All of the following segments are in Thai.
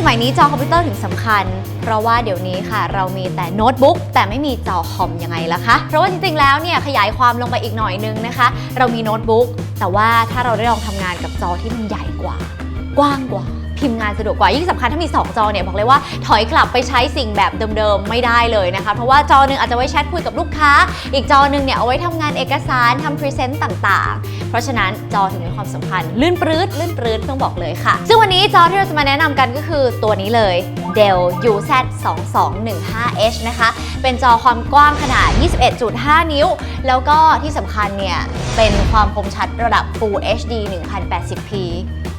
สมัยนี้จอคอมพิวเตอร์ถึงสำคัญ เพราะว่าเดี๋ยวนี้ค่ะ เรามีแต่โน้ตบุ๊กแต่ไม่มีจอคอมยังไงล่ะคะ เพราะว่าจริงๆ แล้วเนี่ยขยายความลงไปอีกหน่อยนึงนะคะ เรามีโน้ตบุ๊กแต่ว่าถ้าเราได้ลองทำงานกับจอที่มันใหญ่กว่า กว้างกว่า พิมพ์งานสะดวกกว่า ยิ่งสำคัญถ้ามี 2 จอเนี่ยบอกเลยว่าถอยกลับไปใช้สิ่งแบบเดิมๆ ไม่ได้เลยนะคะ เพราะว่าจอหนึ่งอาจจะไว้แชทคุยกับลูกค้า อีกจอหนึ่งเนี่ยเอาไว้ทำงานเอกสารทำพรีเซนต์ต่างๆ เพราะฉะนั้นจอถึงมีความสำคัญ ลื่นปรื้ดลื่นปรื้ดต้องบอกเลยค่ะ ซึ่งวันนี้จอที่เราจะมาแนะนำกันก็คือตัวนี้เลย Dell UZ 2215H นะคะ เป็นจอความกว้างขนาด 21.5 นิ้ว แล้วก็ที่สำคัญเนี่ยเป็นความคมชัดระดับ Full HD 1080p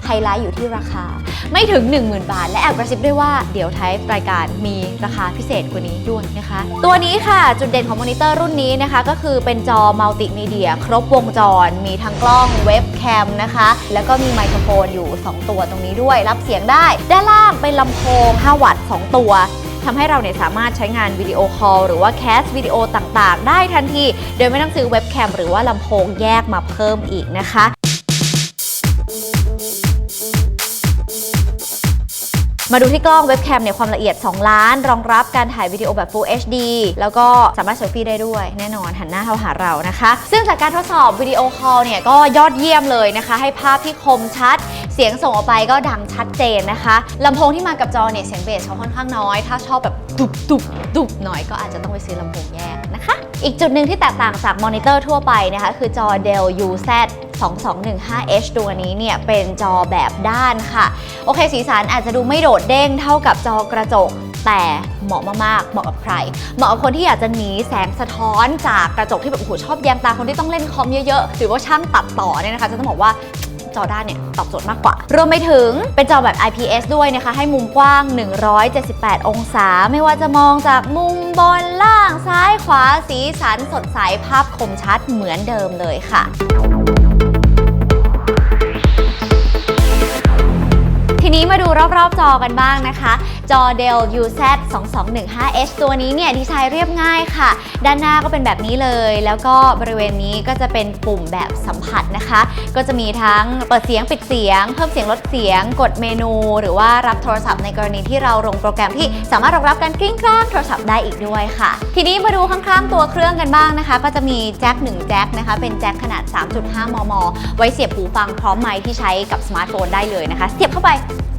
ไฮไลท์อยู่ที่ราคา ไม่ถึง 10,000 บาท และแอบกระซิบด้วยว่าเดี๋ยวท้ายรายการมีราคาพิเศษกว่านี้ด้วยนะคะ ตัวนี้ค่ะจุดเด่นของมอนิเตอร์รุ่นนี้นะคะ ก็คือเป็นจอมัลติมีเดียครบวงจร มีทั้งกล้องเว็บแคมนะคะ แล้วก็มีไมโครโฟนอยู่ 2 ตัวตรงนี้ด้วย รับเสียงได้ ด้านล่างเป็นลำโพง 5 วัตต์ 2 ตัวทำให้เราเนี่ยสามารถใช้งานวิดีโอคอลหรือว่าแคสวิดีโอต่างๆ ได้ทันที โดยไม่ต้องซื้อเว็บแคมหรือว่าลำโพงแยกมาเพิ่มอีกนะคะ มาดูที่กล้องเว็บแคมเนี่ยความละเอียด 2 ล้าน รองรับการถ่ายวิดีโอแบบ Full HD แล้วก็สามารถเซลฟี่ได้ด้วยแน่นอนหันหน้าเข้าหาเรานะคะ ซึ่งจากการทดสอบวิดีโอคอลเนี่ยก็ยอดเยี่ยมเลยนะคะ ให้ภาพที่คมชัด เสียงส่งออกไปก็ดังชัดเจนนะคะลำโพงที่มากับจอเนี่ยเสียงเบสเขาค่อนข้างน้อย ถ้าชอบแบบตุบตุบตุบหน่อยก็อาจจะต้องไปซื้อลำโพงแยกนะคะ อีกจุดหนึ่งที่แตกต่างจากมอนิเตอร์ทั่วไปนะคะคือจอ Dell UZ 2215H ตัวนี้เนี่ยเป็นจอแบบด้านค่ะ โอเค สีสันอาจจะดูไม่โดดเด้งเท่ากับจอกระจก แต่เหมาะมากๆ เหมาะกับใคร เหมาะกับคนที่อยากจะหนีแสงสะท้อนจากกระจกที่แบบโอ้โหชอบแยงตาคนที่ต้องเล่นคอมเยอะๆ หรือว่าช่างตัดต่อเนี่ยนะคะจะต้องบอกว่าจอด้านเนี่ยตอบโจทย์มากกว่า รวมไปถึงเป็นจอแบบ IPS ด้วยนะคะ ให้มุมกว้าง 178 องศา ไม่ว่าจะมองจากมุมบนล่างซ้ายขวาสีสันสดใสภาพคมชัดเหมือนเดิมเลยค่ะ นี้มาดูรอบๆจอกันบ้างนะคะ จอ Dell UZ 2215H ตัวนี้เนี่ยดีไซน์เรียบง่ายค่ะ ด้านหน้าก็เป็นแบบนี้เลย แล้วก็บริเวณนี้ก็จะเป็นปุ่มแบบสัมผัสนะคะ ก็จะมีทั้งเปิดเสียงปิดเสียง เพิ่มเสียงลดเสียง กดเมนู หรือว่ารับโทรศัพท์ในกรณีที่เราลงโปรแกรมที่สามารถรองรับการกริ้งกร้างโทรศัพท์ได้อีกด้วยค่ะ ทีนี้มาดูข้างๆตัวเครื่องกันบ้างนะคะ ก็จะมีแจ็ค1แจ็คนะคะเป็นแจ็คขนาด 3.5 มม ไว้เสียบหูฟังพร้อมไมค์ที่ใช้กับสมาร์ทโฟนได้เลยนะคะ เสียบเข้าไป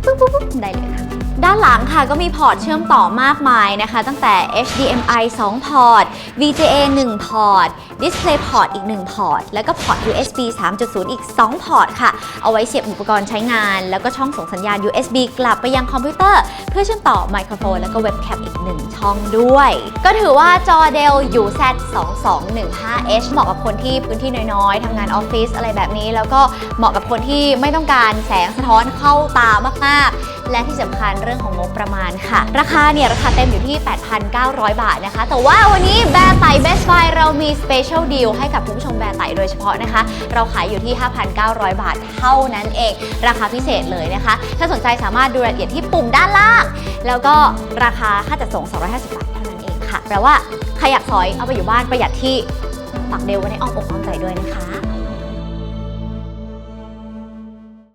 ปุ๊บปุ๊บปุ๊บได้เลยค่ะ ด้านหลังค่ะก็มีพอร์ตเชื่อมต่อมากมายนะคะ ตั้งแต่ HDMI 2 พอร์ต VGA 1 พอร์ต Display Port อีก 1 พอร์ต แล้วก็พอร์ต USB 3.0 อีก 2 พอร์ตค่ะ เอาไว้เสียบอุปกรณ์ใช้งาน แล้วก็ช่องส่งสัญญาณ USB กลับไปยังคอมพิวเตอร์ เพื่อเชื่อมต่อไมโครโฟน แล้วก็เว็บแคมอีก 1 ช่องด้วย ก็ถือว่าจอ Dell UZ 2215H เหมาะกับคนที่พื้นที่น้อยๆทำงานออฟฟิศอะไรแบบนี้ แล้วก็เหมาะกับคนที่ไม่ต้องการแสงสะท้อนเข้าตามากๆ และที่สำคัญเรื่องของงบประมาณค่ะ ราคาเนี่ยราคาเต็มอยู่ที่ 8,900 บาทนะคะ แต่ว่าวันนี้แบร์ไต่ Best Buy เรามี Special Deal ให้กับคุณผู้ชมแบร์ไต่โดยเฉพาะนะคะ เราขายอยู่ที่ 5,900 บาทเท่านั้นเอง ราคาพิเศษเลยนะคะ ถ้าสนใจสามารถดูรายละเอียดที่ปุ่มด้านล่าง แล้วก็ราคาค่าจัดส่ง 250 บาทเท่านั้นเองค่ะแปลว่าใครอยากสอยเอาไปอยู่บ้านประหยัดที่ฝากเดลไว้ในอ้อมอกอ้อมใจด้วยนะคะ